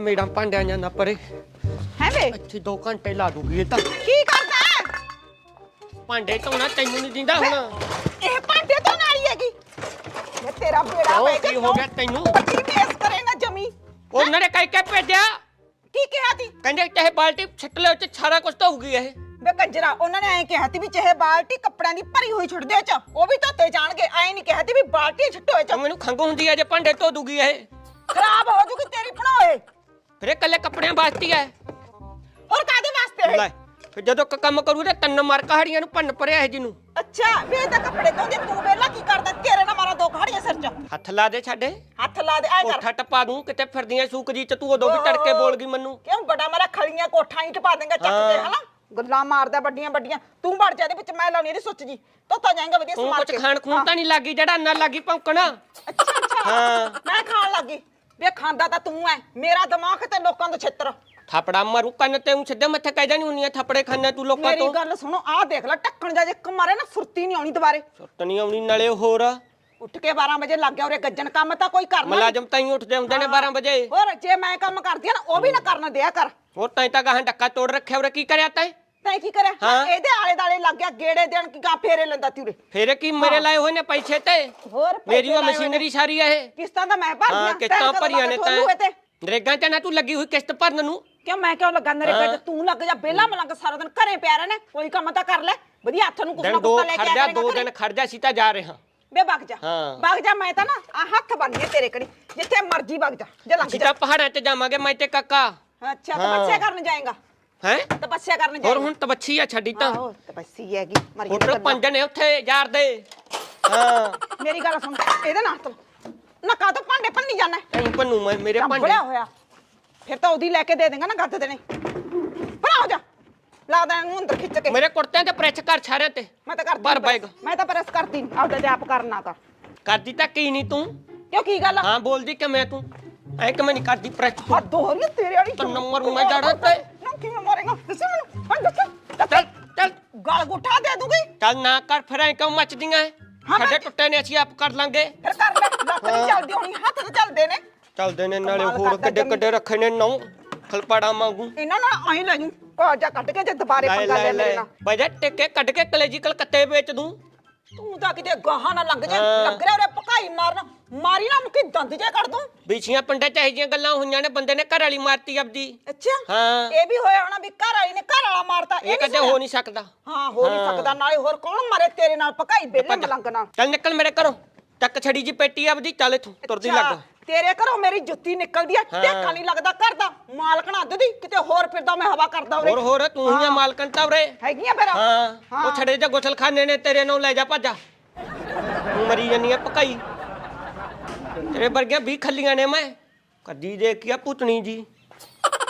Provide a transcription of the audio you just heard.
ਮੇਰਾ ਭਾਂਡਿਆਂ ਜਾਂ ਨਾ ਪਰੇ ਹੈ ਵੇ ਇੱਥੇ 2 ਘੰਟੇ ਲਾ ਦੂਗੀ ਇਹ ਤਾਂ। ਕੀ ਕਰਦਾ? ਹੈ? ਭਾਂਡੇ ਧੋਣਾ ਤੈਨੂੰ ਨਹੀਂ ਦਿੰਦਾ ਹੁਣ। ਇਹ ਭਾਂਡੇ ਤੋਂ ਨਾਲੀ ਹੈਗੀ। ਇਹ ਤੇਰਾ ਬੇੜਾ ਕਿਉਂ? ਕੀ ਹੋ ਗਿਆ ਤੈਨੂੰ? ਬੱਚੀ ਵੇਸ ਕਰੇਗਾ ਜਮੀ। ਉਹਨਾਂ ਨੇ ਕਹਿ ਕੇ ਭੇਜਿਆ। ਕੀ ਕਿਹਾ ਤੀ? ਕਹਿੰਦੇ ਚਾਹੇ ਬਾਲਟੀ ਛੱਟ ਲਿਓ ਤੇ ਸਾਰਾ ਕੁਝ ਧੋਊਗੀ ਇਹ। ਵੇ ਕੰਜਰਾ ਉਹਨਾਂ ਨੇ ਐਂ ਕਿਹਾ ਤੀ ਵੀ ਚਾਹੇ ਬਾਲਟੀ ਕੱਪੜਿਆਂ ਦੀ ਭਰੀ ਹੋਈ ਛੱਡ ਦੇ ਚ ਉਹ ਵੀ ਧੋਤੇ ਜਾਣਗੇ। ਐਂ ਨਹੀਂ ਕਿਹਾ ਤੀ ਵੀ ਬਾਲਟੀ ਛੱਟੋ ਚ। ਤਾਂ ਮੈਨੂੰ ਖੰਗ ਹੁੰਦੀ ਹੈ ਜੇ ਭਾਂਡੇ ਧੋ ਦੂਗੀ ਇਹ। ਖਰਾਬ ਹੋ ਜੂਗੀ ਤੇਰੀ ਬਣਾਏ ਫਿਰ ਇਹ ਕੱਲੇ ਕੱਪੜਿਆਂ ਵਾਸਤੇ ਹੈ ਹੋਰ ਕਾਦੇ ਵਾਸਤੇ ਲੈ ਫਿਰ ਜਦੋਂ ਕ- ਕੰਮ ਕਰੂ ਤੇ ਤੰਨ ਮਾਰ ਕਹਾੜੀਆਂ ਨੂੰ ਭੰਨ ਪਰਿਆ ਇਹ ਜਿਹਨੂੰ ਅੱਛਾ ਵੇ ਇਹ ਤਾਂ ਕੱਪੜੇ ਧੋਂਦੇ ਤੂੰ ਵੇਲਾ ਕੀ ਕਰਦਾ? ਤੇਰੇ ਨਾਲ ਮਾਰਾ ਦੋ ਖਾੜੀਆਂ ਸਿਰ ਚ। ਹੱਥ ਲਾ ਦੇ ਛੱਡੇ ਹੱਥ ਲਾ ਦੇ ਐ ਕਰ। ਕੋਠਾ ਟਪਾ ਦੂੰ ਕਿਤੇ ਫਿਰਦੀਆਂ ਸੂਕ ਜੀ ਤੇ ਤੂੰ ਉਦੋਂ ਵੀ ਟੜਕੇ ਬੋਲ ਗਈ ਮੈਨੂੰ। ਕਿਉਂ ਬੜਾ ਮਾਰਾ ਖਲੀਆਂ ਕੋਠਾਂ ਹੀ ਟਪਾ ਦੇਂਗਾ ਚੱਕ ਕੇ ਹਾਂ। ਹਨਾ? ਗੱਲਾਂ ਮਾਰਦਾ ਵੱਡੀਆਂ ਵੱਡੀਆਂ। ਤੂੰ ਵੜ ਜਾ ਦੇ ਵਿੱਚ ਮੈਂ ਲਾਉਣੀ ਇਹਦੀ ਸੁੱਚ ਜੀ। ਤੋਤਾ ਜਾਏਗਾ ਵਧੀਆ ਤੂੰ ਸਮਾਰ ਕੁਝ ਕੇ। ਖਾਣ ਖੂਨ ਤਾਂ ਨਹੀਂ ਲੱਗੀ ਜਿਹੜਾ ਨਾ ਲੱਗੀ ਭੌਂਕਣਾ। ਅੱਛਾ ਅੱਛਾ। ਹਾਂ। ਮੈਂ ਖਾਣ ਲੱਗੀ। ਵੇ ਖਾਂਦਾ ਤਾਂ ਤੂੰ ਐ ਮੇਰਾ ਦਿਮਾਗ ਤੇ ਲੋਕਾਂ ਦਾ ਛਿੱਤਰ। ਥਾਪੜਾ ਮਾਰੂ ਕੰਨ ਤੇ ਉਂ ਸਿੱਧੇ ਮੱਥੇ ਕਹਿ ਜਾਣੀ ਹੁੰਨੀ ਆ ਥਾਪੜੇ ਖਾਣੇ ਤੂੰ ਲੋਕਾਂ ਮੇਰੀ ਤੋਂ। ਗੱਲ ਸੁਣੋ ਆਹ ਦੇਖ ਲੈ ਟੱਕਣ ਜਾ ਜੇ ਇੱਕ ਮਾਰੇ ਨਾ ਫੁਰਤੀ ਨਹੀਂ ਆਉਣੀ ਦੁਬਾਰੇ। ਸੁੱਟ ਨਹੀਂ ਆਉਣੀ ਨਾਲੇ ਹੋਰ ਉੱਠ ਕੇ 12 ਵਜੇ ਲੱਗ ਗਿਆ ਉਰੇ ਗੱਜਣ ਕੰਮ ਤਾਂ ਕੋਈ ਕਰਨਾ ਨੀ। ਮੁਲਾਜ਼ਮ ਤਾਂ ਹੀ ਉੱਠਦੇ ਹੁੰਦੇ ਨੇ 12 ਵਜੇ। ਹੋਰ ਜੇ ਮੈਂ ਕੰਮ ਕਰਦੀ ਆ ਨਾ ਉਹ ਵੀ ਨਾ ਕਰਨ ਦਿਆ ਕਰ। ਹੋਰ ਤਾਂ ਤਾਂ ਗਾਹਾਂ ਡੱਕਾ ਤੋੜ ਰੱਖਿਆ ਉਰੇ ਕੀ ਕਰਿਆ ਤੈਂ ਤੈਂ ਕੀ ਕਰਿਆ ਹਾਂ। ਇਹਦੇ ਆਲੇ ਦਾਲੇ ਲੱਗ ਗਿਆ ਗੇੜੇ ਦੇਣ ਕੀ ਗਾ ਫੇਰੇ ਲੈਂਦਾ ਤੀ ਉਰੇ। ਫੇਰ ਕੀ ਮੇਰੇ ਲਾਏ ਹੋਏ ਨੇ ਪੈਸੇ ਤੇ? ਹੋਰ ਪੈਸੇ ਮੇਰੀ ਉਹ ਲਾਏ ਹੋਏ ਨੇ। ਮਸ਼ੀਨਰੀ ਸਾਰੀ ਆ ਇਹ। ਕਿਸ਼ਤਾਂ ਤਾਂ ਮੈਂ ਭਰਦੀ ਹਾਂ ਕਿਸ਼ਤਾਂ ਭਰੀਆਂ ਨੇ ਤੇ। ਤਾਂ। ਨਰੇਗਾ ਚ ਨਾ ਤੂੰ ਲੱਗੀ ਹੋਈ ਕਿਸ਼ਤ ਭਰਨ ਨੂੰ। ਕਿਉਂ ਮੈਂ ਕਿਉਂ ਲੱਗਾ ਨਰੇ ਹਾਂ। ਤੇ ਤੂੰ ਲੱਗ ਜਾ ਬੇਲਾ ਮਲੰਗ ਸਾਰਾ ਦਿਨ ਘਰੇ ਪਿਆ ਰਹਿਣਾ ਕੋਈ ਕੰਮ ਤਾਂ ਕਰ ਲੈ। ਵਧੀਆ ਹੱਥ ਨੂੰ ਕੁਛ ਨਾ ਦਿਨ ਦੋ ਕੁਛ ਤਾਂ ਲੈ ਖੜ ਕੇ ਜਾ ਆਇਆ ਦੋ ਦਿਨ ਖੜ ਜਾ ਸੀ ਤਾਂ ਜਾ ਰਿਹਾ ਬੇ ਵਗ ਜਾ। ਹਾਂ। ਵਗ ਜਾ ਮੈਂ ਤਾਂ ਨਾ ਆ ਹੱਥ ਬਣ ਗਏ ਤੇਰੇ ਕਣੀ ਜਿੱਥੇ ਮਰਜ਼ੀ ਵਗ ਜਾ ਜੇ ਲੰਘ ਅਸੀਂ ਜਾ। ਤਾਂ ਪਹਾੜਾਂ ਤੇ ਜਾਵਾਂਗੇ ਮੈਂ ਤੇ ਕਾਕਾ। ਅੱਛਾ ਹਾਂ। ਤਪੱਸਿਆ ਕਰਨ ਜਾਏਗਾ। ਹੈ? ਤਪੱਸਿਆ ਕਰਨ ਹੋਰ ਹੁਣ ਤਬੱਛੀ ਆ ਛੱਡੀ ਤਾਂ। ਆਹੋ ਤਪੱਸੀ ਹੈਗੀ ਮਰ ਗਈ ਹੋਟਲ ਪੰਜ ਨੇ ਉੱਥੇ ਯਾਰ ਦੇ। ਹਾਂ। ਮੇਰੀ ਗੱਲ ਸੁਣ ਇਹਦੇ ਨਾਲ ਤੂੰ। ਨਾ ਕਾ ਤੋਂ ਭਾਂਡੇ ਭੰਨੀ ਜਾਣਾ ਐਂ ਪੰਨੂ ਮੈਂ ਮੇਰੇ ਭਾਂਡੇ। ਬੜਿਆ ਹੋਇਆ। ਫਿਰ ਤਾਂ ਉਹਦੀ ਲੈ ਕੇ ਦੇ ਦੇਗਾ ਨਾ ਗੱਦ ਦੇਣੇ ਬਣਾ ਹੋ ਜਾ। ਲਾ ਦੇ ਇਹਨੂੰ ਅੰਦਰ ਖਿੱਚ ਕੇ। ਮੇਰੇ ਕੁੜਤਿਆਂ ਤੇ ਪ੍ਰੈਸ ਕਰ ਛਾਰਿਆਂ ਤੇ। ਮੈਂ ਤਾਂ ਕਰਦੀ ਭਰ ਨੀ press। ਬੈਗ। ਮੈਂ ਤਾਂ ਪ੍ਰੈਸ ਕਰਦੀ ਆਪਦਾ ਤੇ ਆਪ ਕਰਨਾ ਕਰ ਕਰਦੀ ਤਾਂ ਕੀ ਨਹੀਂ ਤੂੰ? ਕਿਉਂ ਕੀ ਗੱਲ ਹਾਂ ਬੋਲਦੀ ਕਿ ਮੈਂ ਤੂੰ? ਐ ਕਿ ਮੈਂ ਨਹੀਂ ਕਰਦੀ ਪ੍ਰੈਸ ਹੱਦ ਹੋ ਰਹੀ ਹੈ ਤੇਰੇ ਵਾਲੀ ਤਾਂ ਨੰਬਰ ਮੈਂ ਜਾਣਾ ਤੇ। ਗਲ ਗੁੱਠਾ ਦੇ ਦੂੰਗੀ? ਚੱਲ ਨਾ ਕਰ ਫਿਰ ਐ ਕਿਉਂ ਮੱਚਦੀਆਂ ਐ? ਹਾਂ, ਮੈਂ- ਸਾਡੇ ਟੁੱਟੇ ਨੇ ਅਸੀਂ ਆਪ ਕਰ ਲਾਂਗੇ। ਫਿਰ ਕਰ ਲੈ ਲੱਤ ਨਹੀਂ ਚੱਲਦੀ ਹੋਣੀ ਹੱਥ ਤੇ ਚੱਲਦੇ ਨੇ। ਚੱਲਦੇ ਨੇ ਨਾਲੇ ਕਮਾਲ ਹੋਰ ਕਰਦਾ ਕੱਡੇ ਜਮੀ। ਕੱਡੇ ਰੱਖੇ ਨੇ ਨੌ ਖਲਪਾੜਾ ਮੰਗੂ ਇਹਨਾਂ ਨਾਲ ਆਈ ਲੈ ਜੂ ਕਾਜਾ ਕੱਢ ਕੇ ਜੇ ਦੁਬਾਰੇ ਲੈ ਪੰਗਾ ਲੈ ਲੈ ਮੇਰੇ ਲੈ। ਨਾਲ। ਬਜਟ ਟਿੱਕੇ ਕੱਢ ਕੇ ਕਲੇਜੀ ਕਲਕੱਤੇ ਵੇਚ ਦੂੰ। ਤੂੰ ਤਾਂ ਕਿਤੇ ਗਾਹਾਂ ਨਾ ਲੱਗ ਜਾ ਹਾਂ। ਲੱਗ ਰਿਹਾ ਉਰੇ ਪਕਾਈ ਮਾਰਨ। ਮਾਰੀ ਨਾ ਮੁਕੀ ਦੰਦ ਜੇ ਕੱਢ ਦੂੰ। ਵਿਛੀਆਂ ਪਿੰਡਾਂ ਚ ਇਹੋ ਜਿਹੀਆਂ ਗੱਲਾਂ ਹੋਈਆਂ ਨੇ ਬੰਦੇ ਨੇ ਘਰ ਵਾਲੀ ਮਾਰਤੀ ਆਪਦੀ। ਅੱਛਾ ਹਾਂ। ਇਹ ਵੀ ਹੋਇਆ ਹੋਣਾ ਵੀ ਘਰ ਵਾਲੀ ਨੇ ਘਰ ਵਾਲਾ ਮਾਰਤਾ ਇਹ ਕਦੇ? ਹੋ ਨਹੀਂ ਸਕਦਾ। ਹਾਂ ਹੋ ਨਹੀਂ। ਸਕਦਾ ਨਾਲੇ ਹੋਰ ਕੌਣ ਮਾਰੇ ਤੇਰੇ ਨਾਲ? ਪਕਾਈ ਬੇਲੇ। ਮਲੰਗ ਨਾਲ। ਚੱਲ ਨਿਕਲ ਮੇਰੇ ਘਰੋਂ। ਚੱਕ ਛੜੀ ਜੀ ਪੇਟੀ ਆਪਦੀ ਚੱਲ ਇਥੋਂ ਤੁਰਦੀ ਅੱਛਾ, ਲੱਗ। ਤੇਰੇ ਘਰੋਂ ਮੇਰੀ ਜੁੱਤੀ ਨਿਕਲਦੀ ਆ। ਟੇਕਾ ਨਹੀਂ ਲੱਗਦਾ ਘਰ ਦਾ। ਮਾਲਕ ਨਾ ਅੱਧ ਦੀ ਕਿਤੇ ਹੋਰ ਫਿਰਦਾ ਮੈਂ ਹਵਾ ਕਰਦਾ ਉਰੇ। ਹੋਰ ਹੋਰ ਤੂੰ ਹੀ ਆ। ਮਾਲਕਣ ਤਾਂ ਉਰੇ। ਹੈਗੀਆਂ ਫਿਰ। ਹਾਂ। ਉਹ ਛੜੇ ਦੇ ਗੁਸਲਖਾਨੇ ਨੇ ਤੇਰੇ ਨੂੰ ਲੈ ਜਾ ਭੱਜਾ। ਮਰੀ ਜਾਨੀ ਆ ਪਕਾਈ ਤੇਰੇ ਵਰਗੀਆਂ ਵੀ ਖੱਲੀਆਂ ਨੇ ਮੈਂ। ਕੱਦੀ ਦੇ ਕੀ ਆ ਪੁੱਤਣੀ ਜੀ।